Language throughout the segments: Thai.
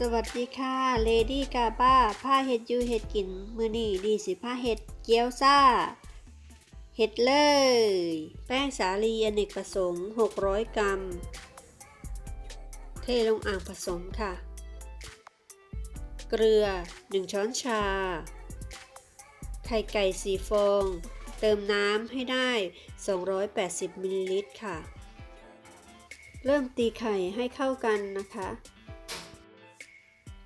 สวัสดีค่ะเลดี้กาบ้าผ้าเห็ดยูเห็ดกิน มือนี่ดีสิผ้าเห็ดเกี๊ยวซ่า เห็ดเลย แป้งสาลีอเนกประสงค์ 600 กรัม เทลงอ่างผสมค่ะ เกลือ 1 ช้อนชา ไข่ไก่สีฟอง เติมน้ำให้ได้ 280มิลลิลิตรค่ะ เริ่มตีไข่ให้เข้ากันนะคะ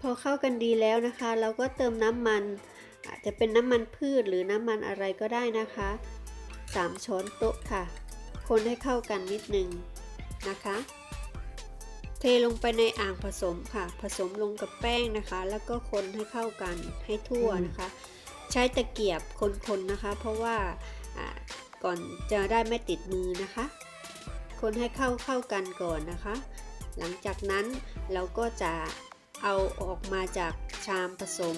พอเข้ากันดีแล้วนะคะ เราก็เติมน้ำมัน อาจจะเป็นน้ำมันพืชหรือน้ำมันอะไรก็ได้นะคะ 3 ช้อนโต๊ะค่ะ คนให้เข้ากันนิดนึงนะคะ เทลงไปในอ่างผสมค่ะ ผสมลงกับแป้งนะคะ แล้วก็คนให้เข้ากันให้ทั่วนะคะ ใช้ตะเกียบคนๆนะคะ เพราะว่าอ่าก่อนจะได้ไม่ติดมือนะคะ คนให้เข้าเข้ากันก่อนนะคะ หลังจากนั้นเราก็จะ เอาออกมาจากชามผสม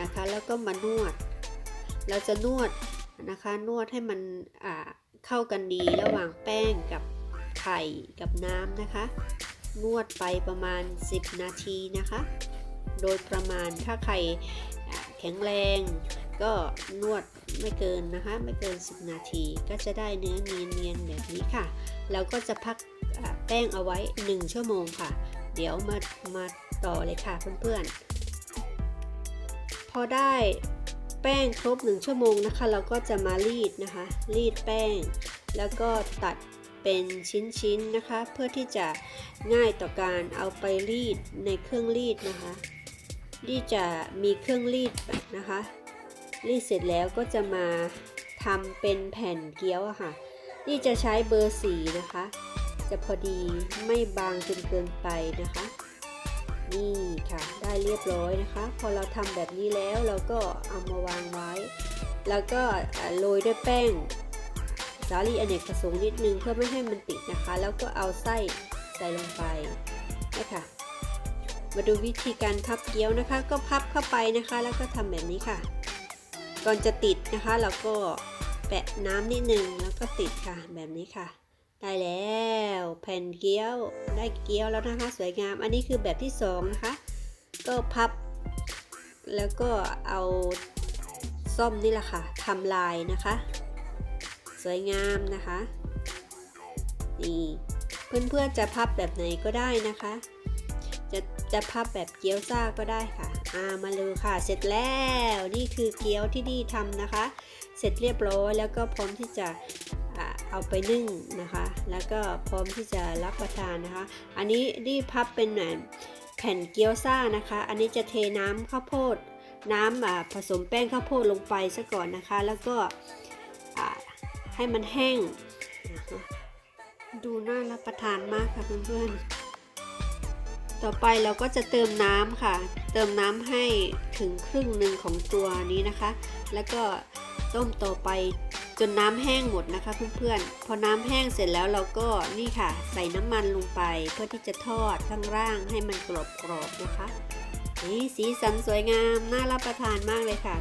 นะคะ แล้วก็มานวด เราจะนวดนะคะนวดให้มันเข้ากันดีระหว่างแป้งกับไข่กับน้ำนะคะ นวดไปประมาณ 10 นาทีนะคะ โดยประมาณถ้าไข่แข็งแรงก็นวดไม่เกินนะคะ ไม่เกิน 10 นาทีก็จะได้เนื้อเนียนๆแบบนี้ค่ะ เราก็จะพักแป้งเอาไว้ 1 ชั่วโมงค่ะ เดี๋ยวมามาต่อเลยค่ะเพื่อนๆ พอได้แป้งครบ 1 ชั่วโมงนะคะ เราก็จะมารีดนะคะ รีดแป้ง แล้วก็ตัดเป็นชิ้นๆนะคะ เพื่อที่จะง่ายต่อการเอาไปรีดในเครื่องรีดนะคะที่จะมีเครื่องรีดนะคะ รีดเสร็จแล้วก็จะมาทำเป็นแผ่นเกี๊ยวอะค่ะนี่จะใช้เบอร์สีนะคะ จะพอดีไม่บางจนเกินไปนะคะ นี่ค่ะได้เรียบร้อยนะคะ พอเราทำแบบนี้แล้วเราก็เอามาวางไว้ แล้วก็โรยด้วยแป้งสาลีอเนกประสงค์นิดนึงเพื่อไม่ให้มันติดนะคะ แล้วก็เอาไส้ใส่ลงไปนะคะมาดูวิธีการพับเกี๊ยวนะคะ ก็พับเข้าไปนะคะ แล้วก็ทำแบบนี้ค่ะ ก่อนจะติดนะคะ เราก็แปะน้ำนิดนึงแล้วก็ติดค่ะแบบนี้ค่ะ ได้แล้วแผ่นเกี๊ยวได้เกี๊ยวแล้วนะคะสวยงาม อันนี้คือแบบที่สองนะคะก็พับ แล้วก็เอาส้อมนี่แหละค่ะทำลายนะคะ สวยงามนะคะนี่เพื่อนๆจะพับแบบไหนก็ได้นะคะ จะจะพับแบบเกี๊ยวซ่าก็ได้ค่ะอ่ามาเลยค่ะ เสร็จแล้วนี่คือเกี๊ยวที่ดีทำนะคะ เสร็จเรียบร้อยแล้วก็พร้อมที่จะ เอาไปนึ่งนะคะ แล้วก็พร้อมที่จะรับประทานนะคะ อันนี้ดีพับเป็นแผ่นเกี๊ยวซ่านะคะ อันนี้จะเทน้ำข้าวโพด น้ำผสมแป้งข้าวโพดลงไปซะก่อนนะคะ แล้วก็ให้มันแห้ง ดูน่ารับประทานมากค่ะเพื่อนๆต่อไปเราก็จะเติมน้ำค่ะ เติมน้ำให้ถึงครึ่งหนึ่งของตัวนี้นะคะ แล้วก็ต้มต่อไป จนน้ำแห้งหมดนะคะเพื่อนๆ พอน้ำแห้งเสร็จแล้วเราก็นี่ค่ะ ใส่น้ำมันลงไปเพื่อที่จะทอดข้างล่างให้มันกรอบๆนะคะ นี่สีสันสวยงามน่ารับประทานมากเลยค่ะ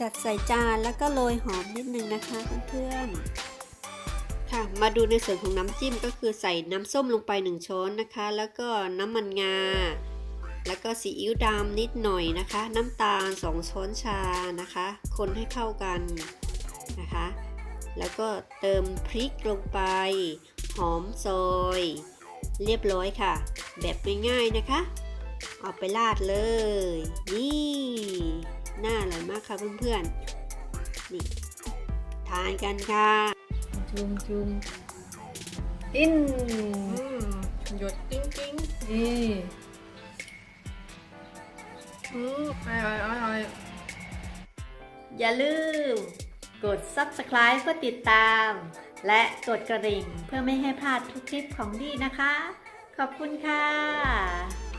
จัดใส่จานแล้วก็โรยหอมนิดนึงนะคะเพื่อนๆ ค่ะ มาดูในส่วนของน้ำจิ้มก็คือใส่น้ำส้มลงไป 1 ช้อนนะคะ แล้วก็น้ำมันงา แล้วก็ซีอิ๊วดำนิดหน่อยนะคะ น้ำตาล 2 ช้อนชานะคะ คนให้เข้ากัน นะคะ แล้วก็เติมพริกลงไป หอมซอย เรียบร้อยค่ะ แบบง่ายๆนะคะ เอาไปราดเลย นี่น่าอร่อยมากค่ะเพื่อนๆ นี่ ทานกันค่ะ จุมจุมอินอืมหยดจริงจริงนี่ๆอืมอร่อยอร่อยอย่าลืม กด subscribe เพื่อติดตาม และกดกระดิ่งเพื่อไม่ให้พลาดทุกคลิปของดีนะคะ ขอบคุณค่ะ